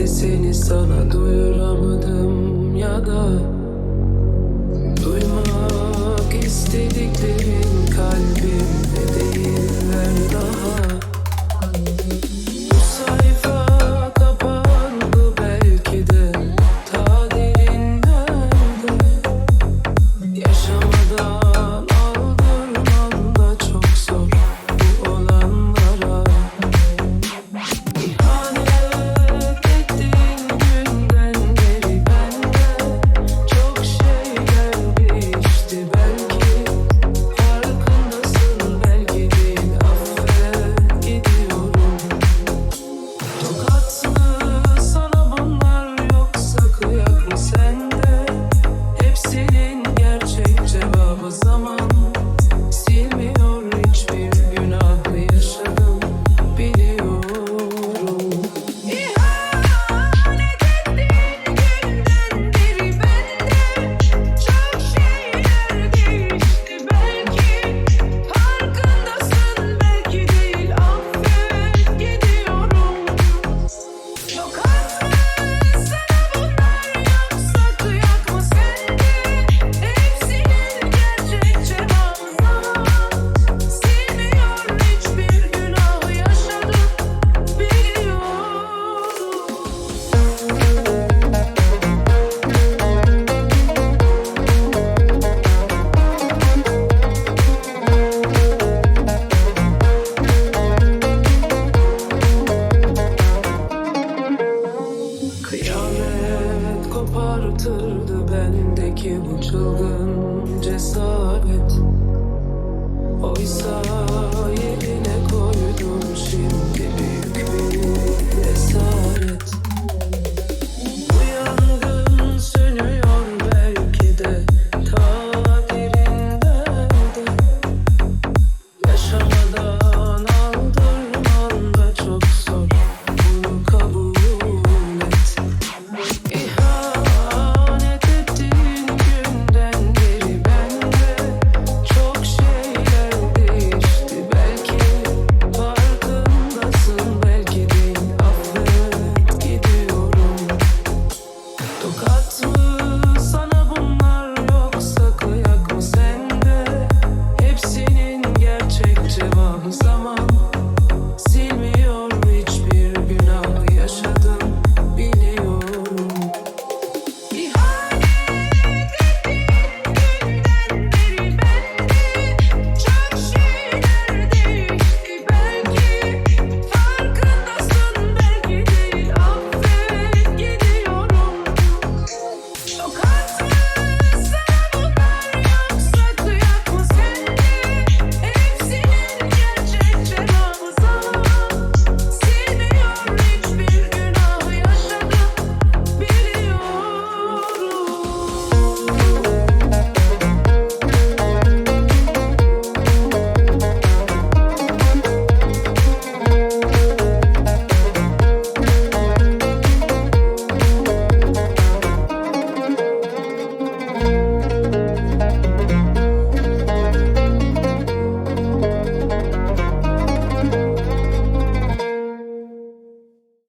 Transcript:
Sesini sana duyuramadım ya da Duymak istediklerin kalbimde değiller daha. bu çılgın cesaret Oysa